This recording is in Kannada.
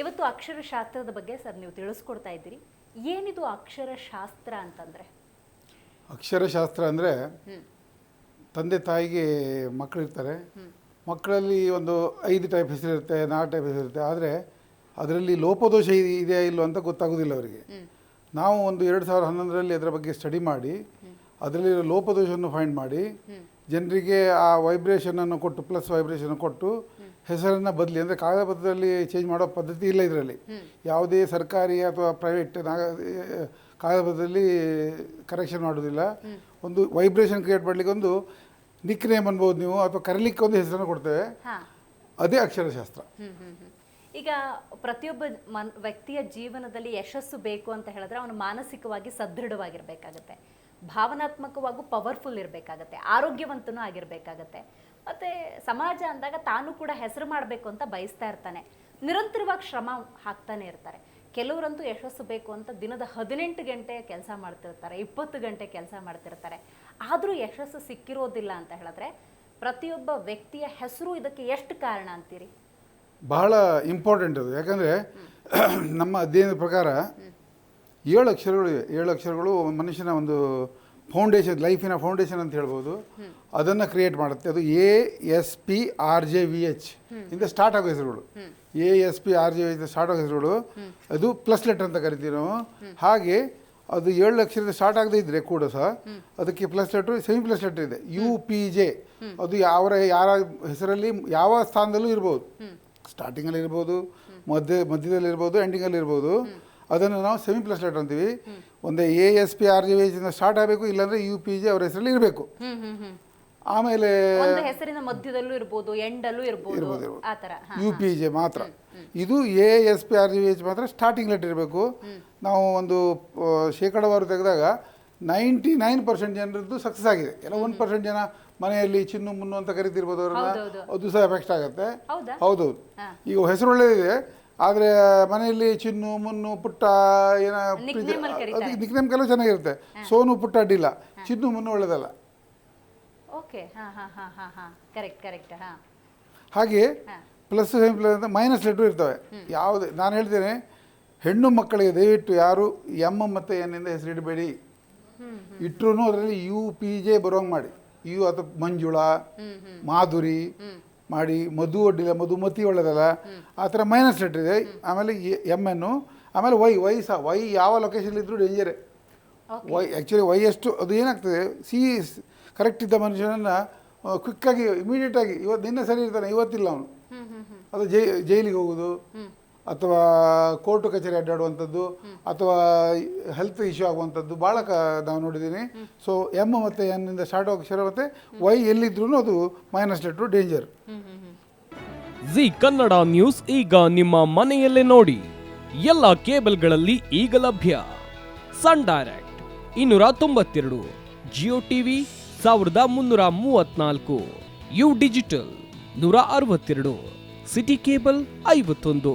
ಇವತ್ತು ಅಕ್ಷರಶಾಸ್ತ್ರದ ಬಗ್ಗೆ ಸರ್ ನೀವು ತಿಳಿಸ್ಕೊಡ್ತಾ ಇದ್ದೀರಿ. ಏನಿದು ಅಕ್ಷರಶಾಸ್ತ್ರ ಅಂತಂದರೆ? ಅಕ್ಷರಶಾಸ್ತ್ರ ಅಂದರೆ ತಂದೆ ತಾಯಿಗೆ ಮಕ್ಕಳಿರ್ತಾರೆ. ಮಕ್ಕಳಲ್ಲಿ ಒಂದು ಐದು ಟೈಪ್ ಹೆಸರಿರುತ್ತೆ ನಾಲ್ಕು ಟೈಪ್ ಹೆಸರಿರುತ್ತೆ. ಆದರೆ ಅದರಲ್ಲಿ ಲೋಪದೋಷ ಇದೆಯಾ ಇಲ್ಲೋ ಅಂತ ಗೊತ್ತಾಗೋದಿಲ್ಲ ಅವರಿಗೆ. ನಾವು ಒಂದು ಎರಡು ಸಾವಿರದ ಹನ್ನೊಂದರಲ್ಲಿ ಅದರ ಬಗ್ಗೆ ಸ್ಟಡಿ ಮಾಡಿ ಅದರಲ್ಲಿರೋ ಲೋಪದೋಷವನ್ನು ಫೈಂಡ್ ಮಾಡಿ ಜನರಿಗೆ ಆ ವೈಬ್ರೇಷನನ್ನು ಕೊಟ್ಟು ಪ್ಲಸ್ ವೈಬ್ರೇಷನ್ ಕೊಟ್ಟು ಹೆಸರನ್ನು ಬದಲಿ ಅಂದರೆ ಕಾಗದ ಪತ್ರದಲ್ಲಿ ಚೇಂಜ್ ಮಾಡೋ ಪದ್ಧತಿ ಇಲ್ಲ ಇದರಲ್ಲಿ. ಯಾವುದೇ ಸರ್ಕಾರಿ ಅಥವಾ ಪ್ರೈವೇಟ್ ನಾಗ ಕಾಗದ ಪತ್ರದಲ್ಲಿ ಕರೆಕ್ಷನ್ ಮಾಡೋದಿಲ್ಲ ಒಂದು ವೈಬ್ರೇಷನ್ ಕ್ರಿಯೇಟ್ ಮಾಡಲಿಕ್ಕೆ ಒಂದು ನಿಕ್ ನೇಮ್ ಅನ್ಬೋದು ನೀವು ಅಥವಾ ಕರೀಲಿಕ್ಕೆ ಒಂದು ಹೆಸರನ್ನು ಕೊಡ್ತೇವೆ. ಅದೇ ಅಕ್ಷರಶಾಸ್ತ್ರ. ಈಗ ಪ್ರತಿಯೊಬ್ಬ ಮನ್ ವ್ಯಕ್ತಿಯ ಜೀವನದಲ್ಲಿ ಯಶಸ್ಸು ಬೇಕು ಅಂತ ಹೇಳಿದ್ರೆ ಅವನು ಮಾನಸಿಕವಾಗಿ ಸದೃಢವಾಗಿರಬೇಕಾಗತ್ತೆ. ಭಾವನಾತ್ಮಕವಾಗೂ ಪವರ್ಫುಲ್ ಇರಬೇಕಾಗತ್ತೆ. ಆರೋಗ್ಯವಂತನೂ ಆಗಿರ್ಬೇಕಾಗತ್ತೆ. ಮತ್ತೆ ಸಮಾಜ ಅಂದಾಗ ತಾನು ಕೂಡ ಹೆಸರು ಮಾಡಬೇಕು ಅಂತ ಬಯಸ್ತಾ ಇರ್ತಾನೆ. ನಿರಂತರವಾಗಿ ಶ್ರಮ ಹಾಕ್ತಾನೆ ಇರ್ತಾರೆ. ಕೆಲವರಂತೂ ಯಶಸ್ಸು ಬೇಕು ಅಂತ ದಿನದ ಹದಿನೆಂಟು ಗಂಟೆ ಕೆಲಸ ಮಾಡ್ತಿರ್ತಾರೆ ಇಪ್ಪತ್ತು ಗಂಟೆ ಕೆಲಸ ಮಾಡ್ತಿರ್ತಾರೆ. ಆದರೂ ಯಶಸ್ಸು ಸಿಕ್ಕಿರೋದಿಲ್ಲ ಅಂತ ಹೇಳಿದ್ರೆ ಪ್ರತಿಯೊಬ್ಬ ವ್ಯಕ್ತಿಯ ಹೆಸರು ಇದಕ್ಕೆ ಎಷ್ಟು ಕಾರಣ ಅಂತೀರಿ? ಬಹಳ ಇಂಪಾರ್ಟೆಂಟ್ ಅದು. ಯಾಕಂದರೆ ನಮ್ಮ ಅಧ್ಯಯನದ ಪ್ರಕಾರ ಏಳು ಅಕ್ಷರಗಳಿವೆ ಏಳು ಅಕ್ಷರಗಳು ಮನುಷ್ಯನ ಒಂದು ಫೌಂಡೇಶನ್ ಲೈಫಿನ ಫೌಂಡೇಶನ್ ಅಂತ ಹೇಳ್ಬೋದು. ಅದನ್ನು ಕ್ರಿಯೇಟ್ ಮಾಡುತ್ತೆ. ಅದು A S P R J V H ಇಂದ ಸ್ಟಾರ್ಟ್ ಆಗೋ ಹೆಸರುಗಳು. A S P R J V start ಆಗೋ ಹೆಸರುಗಳು. ಅದು ಪ್ಲಸ್ ಲೆಟರ್ ಅಂತ ಕರಿತೀವಿ ನಾವು. ಹಾಗೆ ಅದು ಏಳು ಲಕ್ಷದಿಂದ ಸ್ಟಾರ್ಟ್ ಆಗದೇ ಇದ್ದರೆ ಕೂಡ ಸಹ ಅದಕ್ಕೆ plus letter semi plus letter ಇದೆ. ಯು ಪಿ ಜೆ ಅದು ಯಾವ ಯಾರ ಹೆಸರಲ್ಲಿ, ಯಾವ ಸ್ಥಾನದಲ್ಲೂ ಇರ್ಬೋದು. ಸ್ಟಾರ್ಟಿಂಗಲ್ಲಿ ಇರ್ಬೋದು, ಮಧ್ಯ, ಮಧ್ಯದಲ್ಲಿ ಇರ್ಬೋದು ಎಂಡಿಂಗಲ್ಲಿ ಇರ್ಬೋದು. ಅದನ್ನು ನಾವು ಸೆಮಿ ಪ್ಲಸ್ ಲೆಟರ್ ಅಂತೀವಿ. ಒಂದೇ A S P R G V start ಆಗಬೇಕು ಇಲ್ಲಾಂದರೆ ಯು ಪಿ ಜಿ ಅವ್ರ ಹೆಸರಲ್ಲಿ ಇರಬೇಕು. ಆಮೇಲೆ ಒಂದು ಹೆಸರಿನ ಮಧ್ಯದಲ್ಲೂ ಇರ್ಬೋದು ಎಂಡಲ್ಲೂ ಇರ್ಬೋದು ಆ. ಯು ಪಿ ಜೆ ಮಾತ್ರ. ಇದು A S P R G V H ಮಾತ್ರ ಸ್ಟಾರ್ಟಿಂಗ್ ಲೆಟರ್ ಇರಬೇಕು. ನಾವು ಒಂದು ಶೇಕಡವಾರು ತೆಗೆದಾಗ ನೈಂಟಿ ನೈನ್ ಪರ್ಸೆಂಟ್ ಜನರದ್ದು ಸಕ್ಸಸ್ ಆಗಿದೆ. ಎಲ್ಲ ಒನ್ ಪರ್ಸೆಂಟ್ ಜನ ಮನೆಯಲ್ಲಿ ಚಿನ್ನು ಮುನ್ನು ಅಂತ ಕರಿತಿರ್ಬೋದು ಅವ್ರನ್ನ. ಅದು ಸಹ ಎಫೆಕ್ಟ್ ಆಗುತ್ತೆ. ಹೌದಾ? ಹೌದೌದು. ಈಗ ಹೆಸರು ಒಳ್ಳೆಯದಿದೆ ಆದರೆ ಮನೆಯಲ್ಲಿ ಚಿನ್ನು ಮುನ್ನು ಪುಟ್ಟ ಏನ. ಅದಕ್ಕೆ ನಿಕ್ನೇಮ್ ಕೆಲವು ಚೆನ್ನಾಗಿರುತ್ತೆ. ಸೋನು ಪುಟ್ಟ ಅಡ್ಡಿಲ್ಲ. ಚಿನ್ನು ಮುನ್ನು ಒಳ್ಳೇದಲ್ಲ. ಓಕೆ. ಕರೆಕ್ಟ್ ಕರೆಕ್ಟ್ ಹಾಗೆ ಪ್ಲಸ್ ಪ್ಲಸ್ ಅಂತ ಮೈನಸ್ ಲೆಟ್ರು ಇರ್ತವೆ. ಯಾವುದೇ? ನಾನು ಹೇಳ್ತೇನೆ ಹೆಣ್ಣು ಮಕ್ಕಳಿಗೆ ದಯವಿಟ್ಟು ಯಾರು ಎಂ ಮತ್ತು ಎನ್ನಿಂದ ಹೆಸರಿಡಬೇಡಿ ಇಟ್ಟರು ಅದರಲ್ಲಿ ಯು ಪಿ ಜೆ ಬರೋಂಗೆ ಮಾಡಿ. ಯು ಅಥವಾ ಮಂಜುಳಾ ಮಾಧುರಿ ಮಾಡಿ ಮಧು ಅಡ್ಡಿಲ್ಲ ಮಧುಮತಿ ಒಳ್ಳೆದಲ್ಲ ಆ ಥರ ಮೈನಸ್ ಲೆಟರ್ ಇದೆ. ಆಮೇಲೆ ಎಂ ಎನ್ನು ಆಮೇಲೆ ವೈ ವೈ ಸಹ. ವೈ ಯಾವ ಲೊಕೇಶನ್ ಇದ್ದರೂ ಡೇಂಜರೇ ವೈ ಆ್ಯಕ್ಚುಲಿ ವೈ ಎಷ್ಟು ಅದು ಏನಾಗ್ತದೆ? ಸಿ ಕರೆಕ್ಟ್ ಇದ್ದ ಮನುಷ್ಯನನ್ನು ಕ್ವಿಕ್ಕಾಗಿ ಇಮಿಡಿಯೇಟಾಗಿ ಇವತ್ತು ನಿನ್ನೆ ಸರಿ ಇರ್ತಾನೆ ಇವತ್ತಿಲ್ಲ ಅವನು. ಅದು ಜೈ ಜೈಲಿಗೆ ಹೋಗೋದು. ಅಥವಾ ಕೋರ್ಟು ಕಚೇರಿ ಅಡ್ಡಾಡುವಂಥದ್ದು, ಅಥವಾ ಹೆಲ್ತ್ ಇಶ್ಯೂ ಆಗುವಂಥದ್ದು, ಭಾಳ ಕ ನಾವು ನೋಡಿದ್ದೀನಿ. ಸೊ ಎಂ ಮತ್ತು ಎನ್ನಿಂದ ಸ್ಟಾರ್ಟ್ ಅಕ್ಷರ ಮತ್ತು ವೈ ಎಲ್ಲಿದ್ರೂ ಅದು minus letter danger Zee Kannada news ಈಗ ನಿಮ್ಮ ಮನೆಯಲ್ಲೇ ನೋಡಿ. ಎಲ್ಲ ಕೇಬಲ್ಗಳಲ್ಲಿ ಈಗ ಲಭ್ಯ. ಸನ್ ಡೈರೆಕ್ಟ್ ಇನ್ನೂರ ತೊಂಬತ್ತೆರಡು ಜಿಯೋ ಟಿವಿ ಸಾವಿರದ ಮುನ್ನೂರ ಮೂವತ್ನಾಲ್ಕು ಯು ಡಿಜಿಟಲ್ ನೂರ ಅರವತ್ತೆರಡು ಸಿಟಿ ಕೇಬಲ್ ಐವತ್ತೊಂದು.